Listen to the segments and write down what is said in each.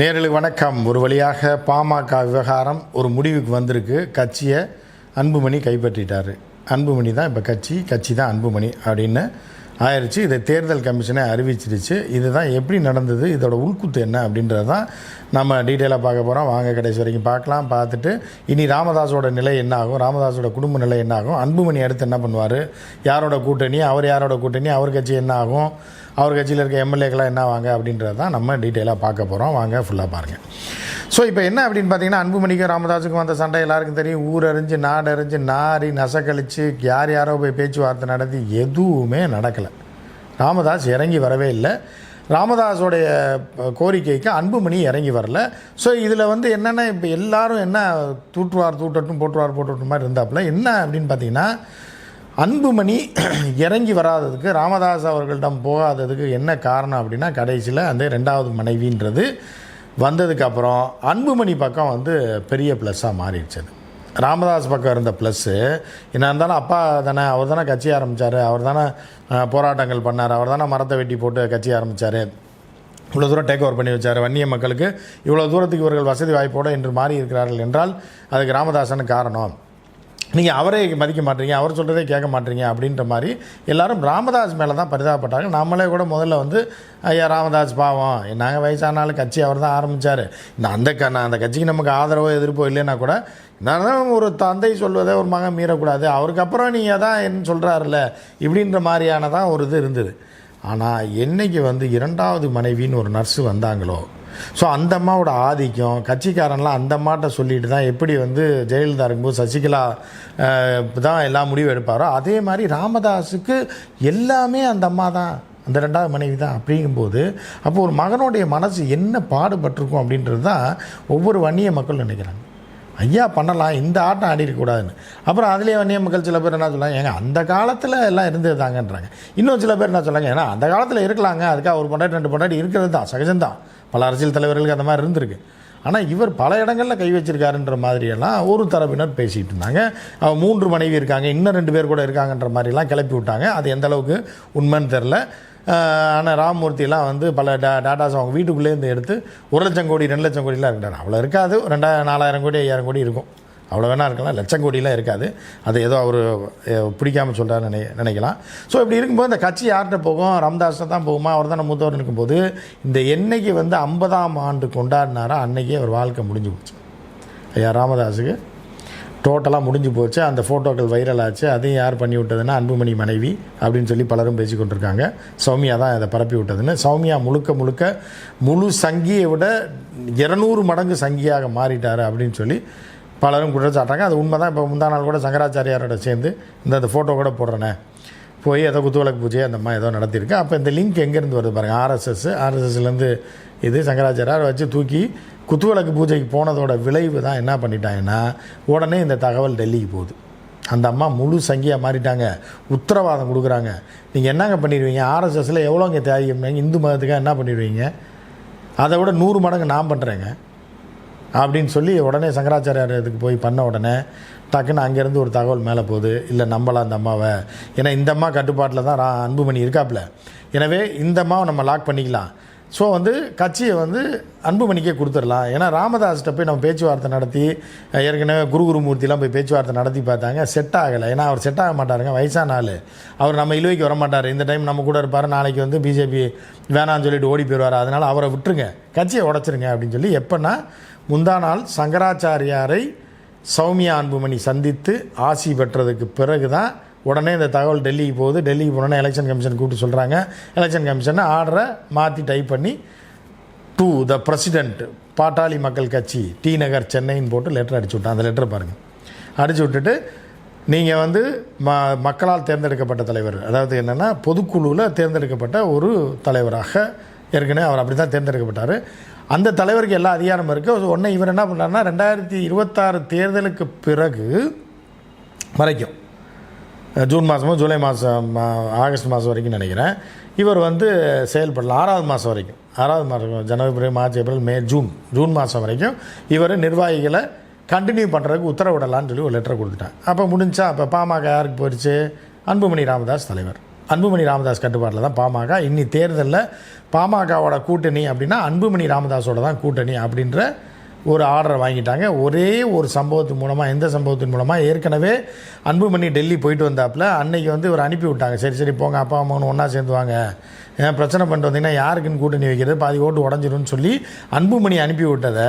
நேரில் வணக்கம். ஒரு வழியாக பாமக விவகாரம் ஒரு முடிவுக்கு வந்திருக்கு. கட்சியை அன்புமணி கைப்பற்றிட்டார். அன்புமணி தான் இப்போ கட்சி கட்சி தான் அன்புமணி அப்படின்னு ஆயிடுச்சு இதை தேர்தல் கமிஷனே அறிவிச்சிருச்சு. இதுதான் எப்படி நடந்தது? இதோட உள்குத்து என்ன அப்படின்றது தான் நம்ம டீட்டெயிலாக பார்க்க போகிறோம் வாங்க கடைசி வரைக்கும் பார்க்கலாம். பார்த்துட்டு இனி ராமதாஸோட நிலை என்ன ஆகும்? ராமதாஸோட குடும்ப நிலை என்ன ஆகும்? அன்புமணி அடுத்து என்ன பண்ணுவார்? யாரோட கூட்டணி? அவர் யாரோட கூட்டணி? அவர் கட்சி என்ன ஆகும்? அவர் கட்சியில் இருக்க எம்எல்ஏக்கெல்லாம் என்ன வாங்க அப்படின்றது தான் நம்ம டீட்டெயிலாக பார்க்க போகிறோம் வாங்க ஃபுல்லாக பாருங்கள் ஸோ இப்போ என்ன அப்படின்னு பார்த்தீங்கன்னா அன்புமணிக்கும் ராமதாஸுக்கும் வந்த சண்டை எல்லாருக்கும் தெரியும். ஊர் அறிஞ்சு நாடு அறிஞ்சு நாரி நசக்கழிச்சு யார் யாரோ போய் பேச்சுவார்த்தை நடத்தி எதுவுமே நடக்கலை. ராமதாஸ் இறங்கி வரவே இல்லை. ராமதாஸோடைய கோரிக்கைக்கு அன்புமணி இறங்கி வரல. ஸோ இதில் வந்து என்னென்ன இப்போ எல்லாரும் என்ன தூற்றுவார் தூட்டட்டும் போட்டுவார் போட்டுட்டும் மாதிரி இருந்தாப்புல என்ன அப்படின்னு பார்த்தீங்கன்னா அன்புமணி இறங்கி வராததுக்கு ராமதாஸ் அவர்களிடம் போகாததுக்கு என்ன காரணம் அப்படின்னா கடைசியில் அந்த ரெண்டாவது மனைவின்றது வந்ததுக்கப்புறம் அன்புமணி பக்கம் வந்து பெரிய ப்ளஸ்ஸாக மாறிடுச்சது. அது ராமதாஸ் பக்கம் இருந்த ப்ளஸ்ஸு என்ன இருந்தாலும் அப்பா தானே அவர் தானே கட்சி ஆரம்பித்தார் அவர் தானே போராட்டங்கள் பண்ணார் அவர் தானே மரத்தை வெட்டி போட்டு கட்சி ஆரம்பித்தார் இவ்வளோ தூரம் டேக் ஓவர் பண்ணி வச்சார். வன்னிய மக்களுக்கு இவ்வளோ தூரத்துக்கு இவர்கள் வசதி வாய்ப்போடு இன்று மாறி இருக்கிறார்கள் என்றால் அதுக்கு ராமதாசன் காரணம். நீங்கள் அவரே மதிக்க மாட்டீங்க அவர் சொல்கிறதே கேட்க மாட்டீங்க அப்படின்ற மாதிரி எல்லாரும் ராமதாஸ் மேலே தான் பரிதாபப்பட்டாங்க. நம்மளே கூட முதல்ல வந்து ஐயா ராமதாஸ் பாவம். நாங்கள் வயசானாலும் கட்சி அவர் தான் ஆரம்பித்தார் இந்த அந்த க நான் அந்த கட்சிக்கு நமக்கு ஆதரவோ எதிர்ப்போ இல்லைன்னா கூட நான் ஒரு தந்தை சொல்வதை ஒரு மகன் மீறக்கூடாது. அவருக்கு அப்புறம் நீங்கள் தான் என்ன சொல்கிறாருல்ல இப்படின்ற மாதிரியான தான் ஒரு இது இருந்தது. ஆனால் என்னைக்கு வந்து இரண்டாவது மனைவின்னு ஒரு நர்ஸு வந்தாங்களோ ஸோ அந்த அம்மாவோட ஆதிக்கம் கட்சிக்காரன்லாம் அந்த அம்மாட்ட சொல்லிட்டு தான் எப்படி வந்து ஜெயலலிதா இருக்கும்போது சசிகலா தான் எல்லா முடிவும் எடுப்பாரோ அதே மாதிரி ராமதாஸுக்கு எல்லாமே அந்த அம்மா தான் அந்த ரெண்டாவது மனைவி தான். அப்படிங்கும்போது அப்போ ஒரு மகனுடைய மனசு என்ன பாடுபட்டிருக்கும் அப்படின்றது தான் ஒவ்வொரு வன்னிய மக்கள் நினைக்கிறாங்க. ஐயா பண்ணலாம் இந்த ஆட்டம் ஆடிடக்கூடாதுன்னு அப்புறம் அதுலேயே வன்னிய மக்கள் சில பேர் என்ன சொல்லுவாங்க ஏங்க அந்த காலத்தில் எல்லாம் இருந்தது தாங்கன்றாங்க இன்னும் சில பேர் என்ன சொல்றாங்க ஏன்னா அந்த காலத்தில் இருக்கலாங்க. அதுக்காக ஒரு பொண்டாட்டி ரெண்டு பொண்டாட்டி இருக்கிறது தான் சகஜம்தான். பல அரசியல் தலைவர்களுக்கு அந்த மாதிரி இருந்திருக்கு. ஆனால் இவர் பல இடங்களில் கை வச்சிருக்காருன்ற மாதிரியெல்லாம் ஒரு தரப்பினர் பேசிகிட்டு இருந்தாங்க. மூன்று மனைவி இருக்காங்க இன்னும் ரெண்டு பேர் கூட இருக்காங்கன்ற மாதிரிலாம் கிளப்பி விட்டாங்க. அது எந்த அளவுக்கு உண்மைன்னு தெரில ஆனால் ராமமூர்த்திலாம் வந்து பல டா டாட்டாஸ் அவங்க வீட்டுக்குள்ளேருந்து எடுத்து ஒரு லட்சம் கோடி ரெண்டு லட்சம் கோடிலாம் இருக்காரு அவ்வளோ இருக்காது. ரெண்டாயிரம் நாலாயிரம் கோடி ஐயாயிரம் கோடி இருக்கும். அவ்வளோ வேணா இருக்கலாம். லட்சம் கோடிலாம் இருக்காது. அது ஏதோ அவர் பிடிக்காமல் சொல்கிறாரு நினை நினைக்கலாம். ஸோ இப்படி இருக்கும்போது இந்த கட்சி யார்கிட்ட போகும்? ராமதாஸ் தான் போகுமா? அவர் தானே மூத்தவர் இருக்கும்போது இந்த என்னைக்கு வந்து ஐம்பதாம் ஆண்டு கொண்டாடினாரோ அன்னைக்கே அவர் வாழ்க்கை முடிஞ்சு போச்சு. ஐயா ராமதாஸுக்கு டோட்டலாக முடிஞ்சு போச்சு. அந்த ஃபோட்டோக்கள் வைரல் ஆச்சு. அதையும் யார் பண்ணி விட்டதுன்னா அன்புமணி மனைவி அப்படின்னு சொல்லி பலரும் பேசி கொண்டிருக்காங்க. சௌமியா தான் அதை பரப்பி விட்டதுன்னு. சௌமியா முழுக்க முழுக்க முழு சங்கியை விட இரநூறு மடங்கு சங்கியாக மாறிட்டார் அப்படின்னு சொல்லி பலரும் குற்றச்சாட்டாங்க அது உண்மை தான் இப்போ முந்தா நாள் கூட சங்கராச்சாரியாரோட சேர்ந்து இந்த அந்த ஃபோட்டோ கூட போடுறேனே. போய் ஏதோ குத்துவிளக்கு பூஜை அந்த மாதிரி ஏதோ நடத்தியிருக்கு. அப்போ இந்த லிங்க் எங்கேருந்து வருது பாருங்கள் ஆர்எஸ்எஸ் ஆர்எஸ்எஸ்லேருந்து இது சங்கராச்சாரியார் வச்சு தூக்கி குத்துவிளக்கு பூஜைக்கு போனதோட விளைவு தான் என்ன பண்ணிட்டாங்கன்னா உடனே இந்த தகவல் டெல்லிக்கு போகுது. அந்த அம்மா முழு சங்கியாக மாறிட்டாங்க. உத்தரவாதம் கொடுக்குறாங்க. நீங்கள் என்னங்க பண்ணிடுவீங்க? ஆர்எஸ்எஸில் எவ்வளோங்க தியாகம் இந்து மதத்துக்காக என்ன பண்ணிடுவீங்க? அதை விட நூறு மடங்கு நான் பண்ணுறேங்க அப்படின்னு சொல்லி உடனே சங்கராச்சாரியார் இதுக்கு போய் பண்ண உடனே டக்குன்னு அங்கேருந்து ஒரு தகவல் மேலே போகுது. இல்லை நம்பலாம் அந்த அம்மாவை. ஏன்னா இந்த அம்மா கட்டுப்பாட்டில் தான் ரா- அன்புமணி இருக்காப்புல. எனவே இந்த அம்மாவை நம்ம லாக் பண்ணிக்கலாம். ஸோ வந்து கட்சியை வந்து அன்புமணிக்கே கொடுத்துடலாம். ஏன்னா ராமதாஸ்கிட்ட போய் நம்ம பேச்சுவார்த்தை நடத்தி ஏற்கனவே குரு குருமூர்த்திலாம் போய் பேச்சுவார்த்தை நடத்தி பார்த்தாங்க. செட் ஆகலை. ஏன்னா அவர் செட் ஆக மாட்டாருங்க. வயசான ஆள். அவர் நம்ம இழுவைக்கு வர மாட்டார் இந்த டைம் நம்ம கூட இருப்பார். நாளைக்கு வந்து பிஜேபி வேணான்னு சொல்லிட்டு ஓடி போயிடுவார். அதனால் அவரை விட்டுருங்க. கட்சியை உடச்சிருங்க அப்படின்னு சொல்லி எப்போன்னா முந்தா நாள் சங்கராச்சாரியாரை சௌமியா அன்புமணி சந்தித்து ஆசி பெற்றதுக்கு பிறகு தான் உடனே இந்த தகவல் டெல்லிக்கு போகுது. டெல்லிக்கு போனோன்னே எலெக்ஷன் கமிஷன் கூப்பிட்டு சொல்கிறாங்க எலெக்ஷன் கமிஷனை ஆர்டரை மாற்றி டைப் பண்ணி டு த பிரசிடென்ட் பாட்டாளி மக்கள் கட்சி டி நகர் சென்னைன்னு போட்டு லெட்டர் அடிச்சு விட்டான். அந்த லெட்டரை பாருங்கள் அடிச்சு விட்டுட்டு நீங்கள் வந்து ம மக்களால் தேர்ந்தெடுக்கப்பட்ட தலைவர். அதாவது என்னென்னா பொதுக்குழுவில் தேர்ந்தெடுக்கப்பட்ட ஒரு தலைவராக ஏற்கனவே அவர் அப்படி தான் தேர்ந்தெடுக்கப்பட்டார். அந்த தலைவருக்கு எல்லா அதிகாரமும் இருக்குது உடனே இவர் என்ன பண்ணாருன்னா ரெண்டாயிரத்தி இருபத்தாறு தேர்தலுக்கு பிறகு வரைக்கும் ஜூன் மாதமோ ஜூலை மாதம் ஆகஸ்ட் மாதம் வரைக்கும் நினைக்கிறேன். இவர் வந்து செயல்படலாம் ஆறாவது மாதம் வரைக்கும். ஆறாவது மாதம் ஜனவரி March April May June June மாதம் வரைக்கும் இவர் நிர்வாகிகளை கண்டினியூ பண்ணுறதுக்கு உத்தரவிடலான்னு சொல்லி ஒரு லெட்டர் கொடுத்துட்டேன் அப்போ முடிஞ்சா அப்போ பாமக யாருக்கு போயிடுச்சு? அன்புமணி ராமதாஸ் தலைவர். அன்புமணி ராமதாஸ் கட்டுப்பாட்டில் தான் பாமக. இன்னி தேர்தலில் பாமகவோட கூட்டணி அப்படின்னா அன்புமணி ராமதாஸோட தான் கூட்டணி அப்படின்ற ஒரு ஆர்டரை வாங்கிட்டாங்க. ஒரே ஒரு சம்பவத்தின் மூலமாக எந்த சம்பவத்தின் மூலமாக ஏற்கனவே அன்புமணி டெல்லி போயிட்டு வந்தாப்புல அன்னைக்கு வந்து இவர் அனுப்பி விட்டாங்க. சரி சரி போங்க அப்பா அம்மாவும் ஒன்றா சேர்ந்து வாங்க. ஏன் பிரச்சனை பண்ணிட்டு வந்தீங்கன்னா யாருக்குன்னு கூட்டணி வைக்கிறது? பாதி ஓட்டு உடஞ்சிரும்னு சொல்லி அன்புமணி அனுப்பி விட்டதை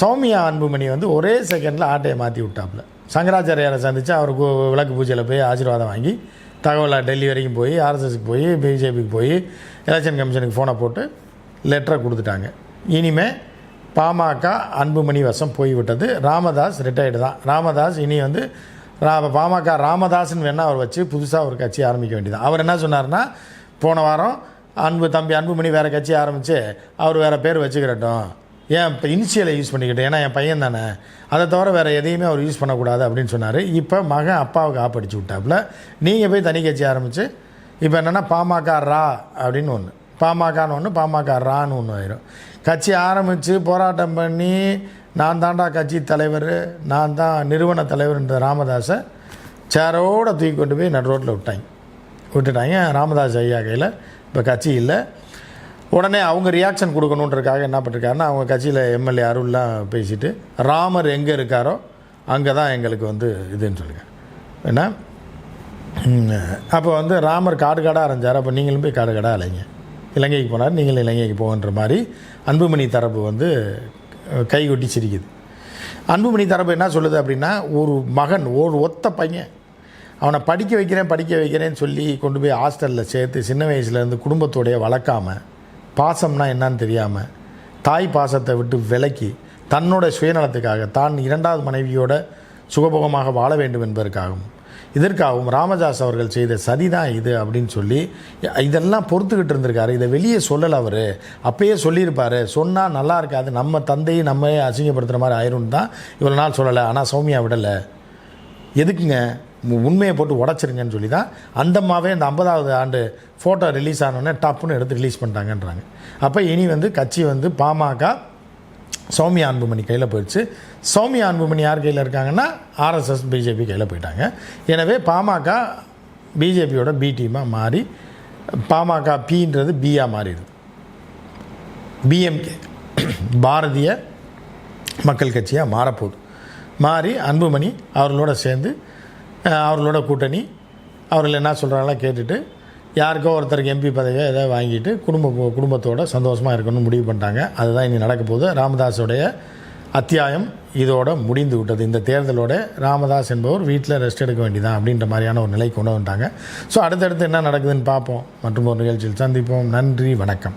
சௌமியா அன்புமணி வந்து ஒரே செகண்டில் ஆட்டையை மாற்றி விட்டாப்புல. சங்கராச்சாரியாரை சந்தித்து அவருக்கு விளக்கு பூஜையில் போய் ஆசீர்வாதம் வாங்கி தகவலை டெல்லி வரைக்கும் போய் ஆர்எஸ்எஸ்க்கு போய் பிஜேபிக்கு போய் எலெக்ஷன் கமிஷனுக்கு ஃபோனை போட்டு லெட்டரை கொடுத்துட்டாங்க. இனிமேல் பாமக அன்புமணி வசம் போய்விட்டது. ராமதாஸ் ரிட்டையர்டு தான். ராமதாஸ் இனி வந்து ரா பாமக ராமதாஸ்னு வேணால் அவர் வச்சு புதுசாக ஒரு கட்சி ஆரம்பிக்க வேண்டியது அவர் என்ன சொன்னார்னா போன வாரம் அன்பு தம்பி அன்புமணி வேறு கட்சி ஆரம்பித்து அவர் வேறு பேர் வச்சுக்கிறட்டும் ஏன் இப்போ இனிஷியலை யூஸ் பண்ணிக்கிட்டேன் ஏன்னா என் பையன் தானே. அதை தவிர வேறு எதையுமே அவர் யூஸ் பண்ணக்கூடாது அப்படின்னு சொன்னார். இப்போ மகன் அப்பாவுக்கு ஆப்படிச்சு விட்டாப்புல. நீங்கள் போய் தனி கட்சி ஆரம்பித்து இப்போ என்னென்னா பாமக ரா அப்படின்னு ஒன்று பாமகன்னு ஒன்று பாமக ரான்னு ஒன்று ஆயிரும். கட்சி ஆரம்பித்து போராட்டம் பண்ணி நான் தாண்டா கட்சி தலைவர் நான் தான் நிறுவன தலைவர்ன்ற ராமதாஸை சேரோடு தூக்கி கொண்டு போய் நடு ரோட்டில் விட்டாங்க. விட்டுட்டாங்க. ராமதாஸ் ஐயா கையில் இப்போ கட்சி இல்லை. உடனே அவங்க ரியாக்ஷன் கொடுக்கணுன்றதுக்காக என்ன பண்ணிருக்காருன்னா அவங்க கட்சியில் எம்எல்ஏ அருள்லாம் பேசிட்டு ராமர் எங்கே இருக்காரோ அங்கே தான் எங்களுக்கு வந்து இதுன்னு சொல்லுங்க ஏன்னா அப்போ வந்து ராமர் காடு காடாக அரைஞ்சார். அப்போ நீங்களும் போய் காடு காடாக அலைங்க. இலங்கைக்கு போனார். நீங்களும் இலங்கைக்கு போகன்ற மாதிரி அன்புமணி தரப்பு வந்து கைகொட்டி சிரிக்குது. அன்புமணி தரப்பு என்ன சொல்லுது அப்படின்னா ஒரு மகன் ஒரு ஒத்த பையன் அவனை படிக்க வைக்கிறேன் படிக்க வைக்கிறேன்னு சொல்லி கொண்டு போய் ஹாஸ்டலில் சேர்த்து சின்ன வயசுலேருந்து குடும்பத்தோடைய வளர்க்காம பாசம்னா என்னன்னு தெரியாமல் தாய் பாசத்தை விட்டு விலக்கி தன்னோட சுயநலத்துக்காக தான் இரண்டாவது மனைவியோட சுகபோகமாக வாழ வேண்டும் என்பதற்காகவும். இதற்காகவும் ராமதாஸ் அவர்கள் செய்த சதிதான் இது அப்படின்னு சொல்லி இதெல்லாம் பொறுத்துக்கிட்டு இருந்திருக்காரு. இதை வெளியே சொல்லலை அவர். அப்பயே சொல்லியிருப்பார். சொன்னால் நல்லா இருக்காது. நம்ம தந்தையை நம்ம அசிங்கப்படுத்துகிற மாதிரி ஆயிரும் தான் இவ்வளோ நாள் சொல்லலை. ஆனால் சௌமியா விடலை. எதுக்குங்க? உண்மையை போட்டு உடச்சிருங்கன்னு சொல்லி தான் அந்தம்மாவே இந்த ஐம்பதாவது ஆண்டு ஃபோட்டோ ரிலீஸ் ஆனோடனே டப்புன்னு எடுத்து ரிலீஸ் பண்ணிட்டாங்கன்றாங்க. அப்போ இனி வந்து கட்சி வந்து பாமக சௌமியா அன்புமணி கையில் போயிடுச்சு. சௌமியா அன்புமணி யார் கையில் இருக்காங்கன்னா ஆர்எஸ்எஸ் பிஜேபி கையில் போயிட்டாங்க. எனவே பாமக பிஜேபியோட பி டீமாக மாறி பாமக பின்றது பியாக மாறிடுது. பிஎம்கே பாரதிய மக்கள் கட்சியாக மாறப்போகுது. மாறி அன்புமணி அவர்களோட சேர்ந்து அவர்களோட கூட்டணி அவர்கள் என்ன சொல்கிறாங்களோ கேட்டுட்டு யாருக்கோ ஒருத்தருக்கு எம்பி பதவியோ ஏதோ வாங்கிட்டு குடும்ப குடும்பத்தோட சந்தோஷமாக இருக்கணும்னு முடிவு பண்ணிட்டாங்க. அதுதான் இனி நடக்க போகுது. ராமதாஸுடைய அத்தியாயம் இதோட முடிந்து விட்டது. இந்த தேர்தலோட ராமதாஸ் என்பவர் வீட்டில் ரெஸ்ட் எடுக்க வேண்டியதான் அப்படின்ற மாதிரியான ஒரு நிலை கொண்டு வந்துட்டாங்க. ஸோ அடுத்தடுத்து என்ன நடக்குதுன்னு பார்ப்போம். மற்றும் ஒரு நிகழ்ச்சியில் சந்திப்போம். நன்றி வணக்கம்.